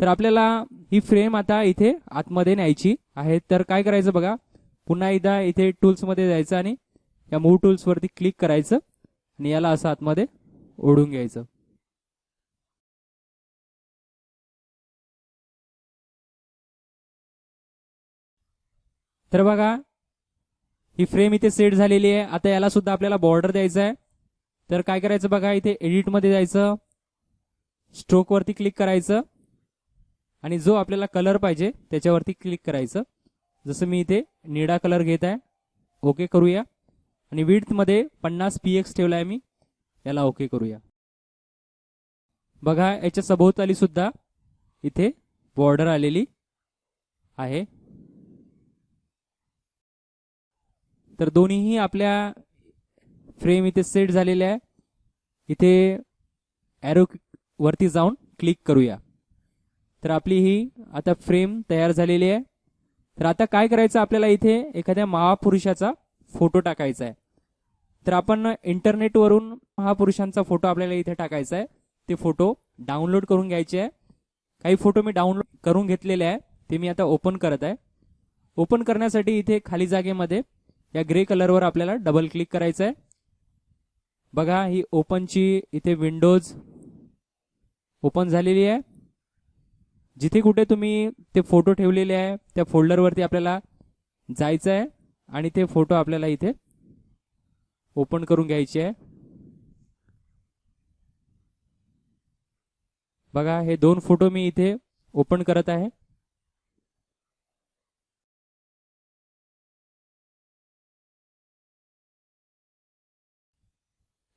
तर आपल्याला ही फ्रेम आता इथे आतमध्ये न्यायची आहे. तर काय करायचं बघा? पुन्हा एकदा इथे टूल्समध्ये जायचं आणि या मूव टूल्सवरती क्लिक करायचं आणि याला असं आतमध्ये ओढून घ्यायचं. तर बघा ही फ्रेम इथे सेट झालेली आहे. आता याला सुद्धा आपल्याला बॉर्डर द्यायचा आहे. तर काय करायचं बघा इथे एडिटमध्ये जायचं. स्ट्रोकवरती क्लिक करायचं. आणि जो आपल्याला कलर पाहिजे त्याच्यावरती क्लिक करायचं. जसं मी इथे निळा कलर घेत आहे ओके करूया. आणि विड्थमध्ये पन्नास पी एक्स ठेवला आहे मी याला ओके करूया. बघा याच्या सभोवताली सुद्धा इथे बॉर्डर आलेली आहे. तर दोन्हीही आपल्या फ्रेम इथे सेट झालेल्या आहे. इथे ॲरो वरती जाऊन क्लिक करूया. तर आपली ही आता फ्रेम तयार झालेली आहे. तर आता काय करायचं आपल्याला इथे? एखाद्या महापुरुषाचा फोटो टाकायचा आहे. तर आपण इंटरनेटवरून महापुरुषांचा फोटो आपल्याला इथे टाकायचा आहे. ते फोटो डाउनलोड करून घ्यायचे आहे. काही फोटो मी डाउनलोड करून घेतलेले आहे. ते मी आता ओपन करत आहे. ओपन करण्यासाठी इथे खाली जागेमध्ये या ग्रे कलरवर आपल्याला डबल क्लिक करायचं आहे. बघा ही ओपनची इथे विंडोज ओपन झालेली आहे. जिथे कुठे तुम्ही ते फोटो ठेवलेले आहे त्या फोल्डरवरती आपल्याला जायचं आहे आणि ते फोटो आपल्याला इथे ओपन करून घ्यायचे आहे. बघा हे दोन फोटो मी इथे ओपन करत आहे.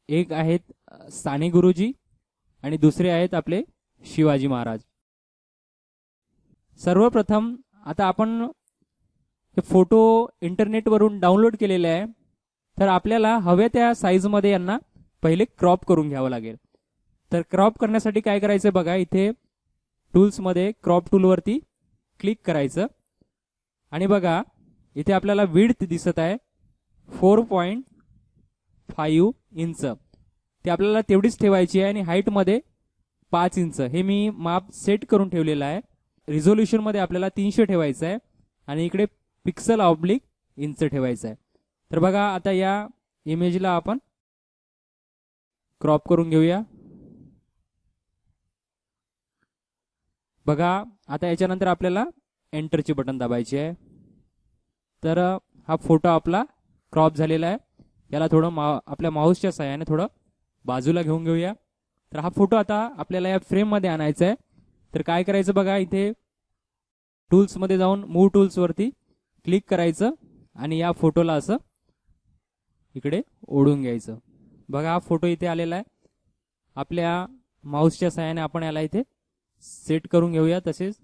एक आहेत साने गुरुजी आणि दुसरे आहेत आपले शिवाजी महाराज. सर्वप्रथम आता आपण हे फोटो इंटरनेटवरून डाउनलोड केलेले आहे तर आपल्याला हव्या त्या साईजमध्ये यांना पहिले क्रॉप करून घ्यावं लागेल. तर क्रॉप करण्यासाठी काय करायचं बघा इथे टूल्समध्ये क्रॉप टूलवरती क्लिक करायचं. आणि बघा इथे आपल्याला विड्थ दिसत आहे फोर पॉईंट फाईव्ह इंच ते आपल्याला तेवढीच ठेवायची आहे आणि हाईटमध्ये पाच इंच हे मी माप सेट करून ठेवलेलं आहे. रिझोल्युशनमध्ये आपल्याला तीनशे ठेवायचं आहे आणि इकडे पिक्सल ऑब्लिक इंच ठेवायचं आहे. तर बघा आता या इमेजला आपण क्रॉप करून घेऊया. बघा आता याच्यानंतर आपल्याला एंटरची बटन दाबायची आहे. तर हा फोटो आपला क्रॉप झालेला आहे. याला थोडं मा आपल्या माऊसच्या सहाय्याने थोडं बाजूला घेऊन घेऊया. तर हा फोटो आता आपल्याला या फ्रेममध्ये आणायचा आहे. तर काय करायचं बघा इथे टूल्समध्ये जाऊन मूव टूल्सवरती क्लिक करायचं आणि या फोटोला असं इकडे ओढून घ्यायचं. बघा हा फोटो इथे आलेला आहे. आपल्या माऊसच्या सहाय्याने आपण याला इथे सेट करून घेऊया. तसेच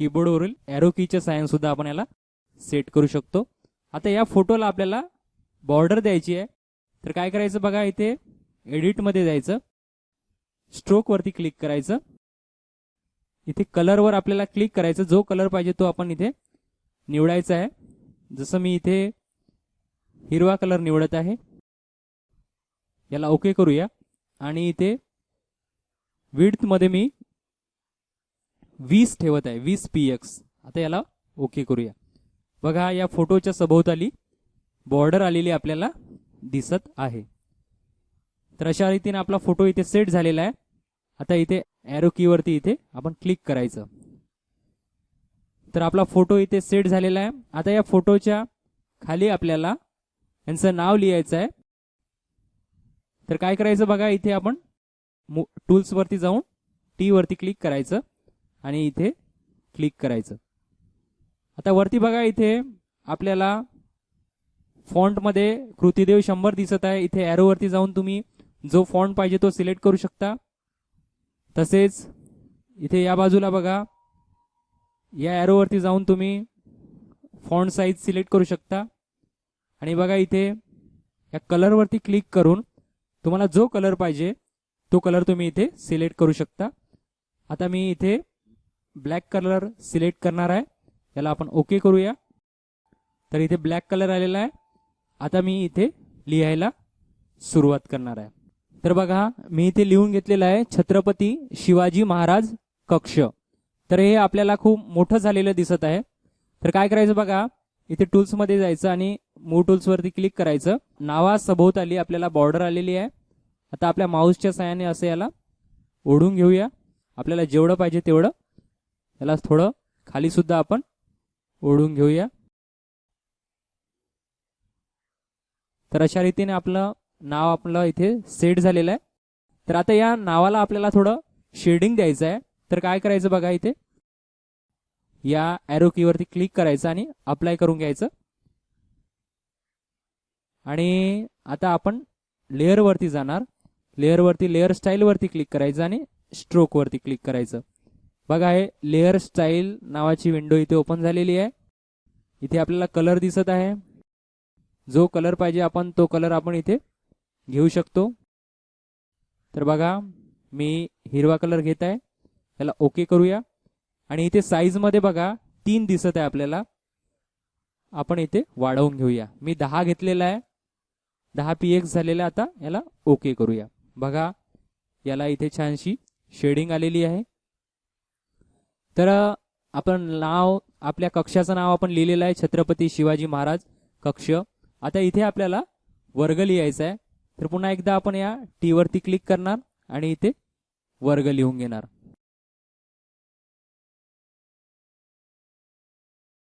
कीबोर्डवरील एरो कीच्या सहाय्याने सुद्धा आपण याला सेट करू शकतो. आता या फोटोला आपल्याला बॉर्डर द्यायची आहे. तर काय करायचं बघा इथे एडिटमध्ये जायचं. स्ट्रोकवरती क्लिक करायचं. इथे कलरवर आपल्याला क्लिक करायचं. जो कलर पाहिजे तो आपण इथे निवडायचा आहे. जसं मी इथे हिरवा कलर निवडत आहे. याला ओके करूया. आणि इथे मध्ये मी वीस ठेवत आहे. वीस पी एक्स आता याला ओके करूया. बघा या फोटोच्या सभोवताली बॉर्डर आलेली आपल्याला दिसत आहे. तर अशा रीतीने आपला फोटो इथे सेट झालेला आहे. आता इथे एरो कीवरती इथे आपण क्लिक करायचं. तर आपला फोटो इथे सेट झालेला आहे. आता या फोटोच्या खाली आपल्याला यांचं नाव लिहायचं आहे. तर काय करायचं बघा इथे आपण टूल्स वरती जाऊन टी वरती क्लिक करायचं आणि इथे क्लिक करायचं. आता वरती बघा इथे आपल्याला फॉन्टमध्ये कृतीदेव शंभर दिसत आहे. इथे वरती जाऊन तुम्ही जो फॉन्ट पाहिजे तो सिलेक्ट करू शकता. तसेच इथे या बाजूला बघा. या ॲरोवरती जाऊन तुम्ही फॉन्ट साईज सिलेक्ट करू शकता. आणि बघा इथे या कलरवरती क्लिक करून तुम्हाला जो कलर पाहिजे तो कलर तुम्ही इथे सिलेक्ट करू शकता. आता मी इथे ब्लॅक कलर सिलेक्ट करणार आहे. याला आपण ओके करूया. तर इथे ब्लॅक कलर आलेला आहे. आता मी इथे लिहायला सुरुवात करणार आहे. तर बघा मी इथे लिहून घेतलेलं आहे छत्रपती शिवाजी महाराज कक्ष. तर हे आपल्याला खूप मोठं झालेलं दिसत आहे. तर काय करायचं बघा इथे टूल्समध्ये जायचं आणि मूव टूल्सवरती क्लिक करायचं. नावा सभोवताली आपल्याला बॉर्डर आलेली आहे. आता आपल्या माऊसच्या साहाय्याने असं याला ओढून घेऊया. आपल्याला जेवढं पाहिजे तेवढं. याला थोडं खाली सुद्धा आपण ओढून घेऊया. तर अशा रीतीने आपलं नाव आपलं इथे सेट झालेलं आहे. तर आता या नावाला आपल्याला थोडं शेडिंग द्यायचं आहे. तर काय करायचं बघा इथे? या एरो कीवरती क्लिक करायचं आणि अप्लाय करून घ्यायचं. आणि आता आपण लेअरवरती जाणार. लेअरवरती लेअर स्टाईलवरती क्लिक करायचं आणि स्ट्रोकवरती क्लिक करायचं. बघा हे लेअर स्टाईल नावाची विंडो इथे ओपन झालेली आहे. इथे आपल्याला कलर दिसत आहे. जो कलर पाहिजे आपण तो कलर आपण इथे घेऊ शकतो. तर बघा मी हिरवा कलर घेत आहे. त्याला ओके करूया. आणि इथे साईजमध्ये बघा तीन दिसत आहे आपल्याला. आपण इथे वाढवून घेऊया. मी दहा घेतलेला आहे. दहा पी एक्स झालेला आता. याला ओके करूया. बघा याला इथे छानशी शेडिंग आलेली आहे. तर आपण नाव आपल्या कक्षाचं नाव आपण लिहिलेलं आहे छत्रपती शिवाजी महाराज कक्ष. आता इथे आपल्याला वर्ग लिहायचा आहे. तर पुन्हा एकदा आपण या टी वरती क्लिक करणार आणि इथे वर्ग लिहून घेणार.